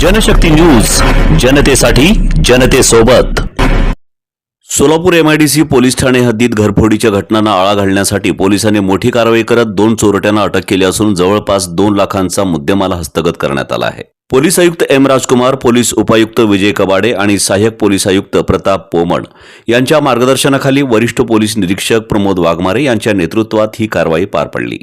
Janshakti news जनतेसाठी जनतेसोबत. Solapur MIDC police ठाणे हद्दीत घरफोडीच्या घटनांना आळा घालण्यासाठी पोलिसांनी मोठी कारवाई करत दोन चोरट्यांना अटक केली असून जवळपास दोन लाखांचा मुद्देमाल हस्तगत करण्यात आला आहे. पोलीस आयुक्त एम राजकुमार पोलीस उपायुक्त विजय कबाडे आणि सहाय्यक पोलीस आयुक्त प्रताप पोमण यांच्या मार्गदर्शनाखाली वरिष्ठ पोलीस निरीक्षक प्रमोद वाघमारे यांच्या नेतृत्वात ही कारवाई पार पडली.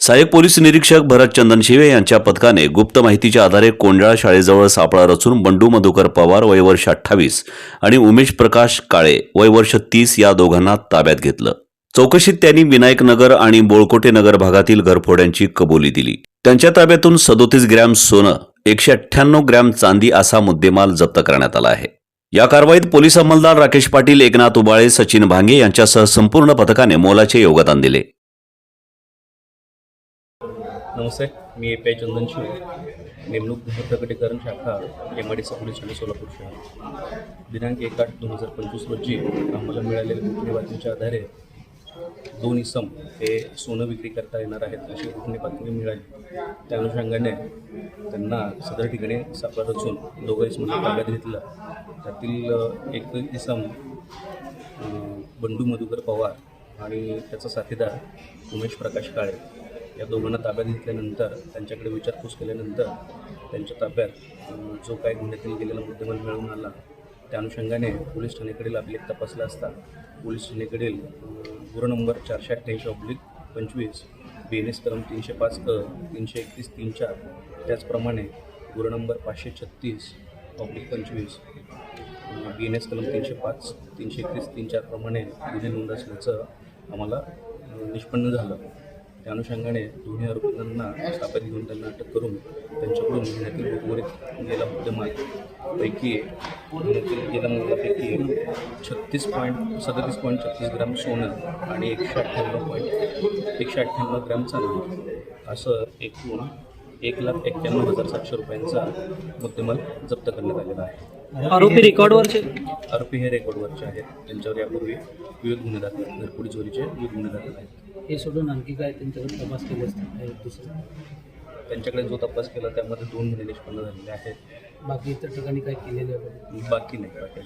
सहाय्यक पोलीस निरीक्षक भरत चंदन शिवे यांच्या पथकाने गुप्त माहितीच्या आधारे कोंडाळा शाळेजवळ सापळा रचून बंडू मधुकर पवार वय वर्ष अठ्ठावीस आणि उमेश प्रकाश काळे वय वर्ष तीस या दोघांना ताब्यात घेतलं. चौकशीत त्यांनी विनायक नगर आणि बोळकोटे नगर भागातील घरफोड्यांची कबुली दिली. त्यांच्या ताब्यातून सदोतीस ग्रॅम सोनं एकशे अठ्ठ्याण्णव ग्रॅम चांदी असा मुद्देमाल जप्त करण्यात आला आहे. या कारवाईत पोलीस अंमलदार राकेश पाटील एकनाथ उबाळे सचिन भांगे यांच्यासह संपूर्ण पथकाने मोलाचे योगदान दिले. नमस्ते मी A P I Chandan Shiv नेमणूक प्रकटीकरण शाखा M I D C police Thane Solapur शहर. दिनांक एक आठ दोन हजार पंचवीस रोजी आम्हाला मिळालेल्या गुप्त बातमीच्या आधारे दोन इसम हे सोनं विक्री करता येणार आहेत अशी गुप्त बातमी मिळाली. त्या अनुषंगाने त्यांना सदर ठिकाणी सापडत असून दोघं इसमांना ताब्यात घेतलं. त्यातील एक इसम बंडू मधुकर पवार आणि त्याचा साथीदार उमेश प्रकाश काळे या दोघांना ताब्यात घेतल्यानंतर त्यांच्याकडे विचारपूस केल्यानंतर त्यांच्या ताब्यात जो काही गुन्ह्यातील गेलेला मुद्देमाल मिळून आला त्या अनुषंगाने पोलीस ठाणेकडील अभिलेख तपासला असता पोलीस ठाणेकडील गुर नंबर चारशे अठ्ठ्याऐंशी ऑब्लिक पंचवीस बी एन एस कलम तीनशे पाच क तीनशे एकतीस तीन चार त्याचप्रमाणे गुर नंबर पाचशे छत्तीस ऑब्लिक पंचवीस बी एन एस कलम तीनशे पाच तीनशे एकतीस तीन चारप्रमाणे गुन्हे नोंद असल्याचं आम्हाला निष्पन्न झालं. त्या अनुषंगाने दोन्ही आरोपींना ताब्यात घेऊन त्यांना अटक करून त्यांच्याकडून महिन्यातील उर्वरित गेला मुद्देमालपैकी पैकी गेल्या मुद्द्यापैकी छत्तीस पॉईंट सदतीस पॉईंट छत्तीस ग्रॅम सोनं आणि एकशे अठ्ठ्याण्णव पॉईंट एकशे अठ्ठ्याण्णव ग्रॅम चांदी असं एकूण एक लाख एक्क्याण्णव हजार सातशे रुपयांचा मुद्देमाल जप्त करण्यात आलेला आहे. आरोपी रेकॉर्डवरचे? आरोपी हे रेकॉर्डवरचे आहेत. त्यांच्यावर यापूर्वी विविध गुन्हे दाखल घरपोडी चोरीचे विविध गुन्हे दाखल आहेत. हे सोडून आणखी काय त्यांच्याकडे तपास केले असतात दुसरं? त्यांच्याकडे जो तपास केला त्यामध्ये दोन गुन्हे निष्पन्न झालेले आहेत. बाकी इतर ठिकाणी काय केलेले बाकी नाही. बाकी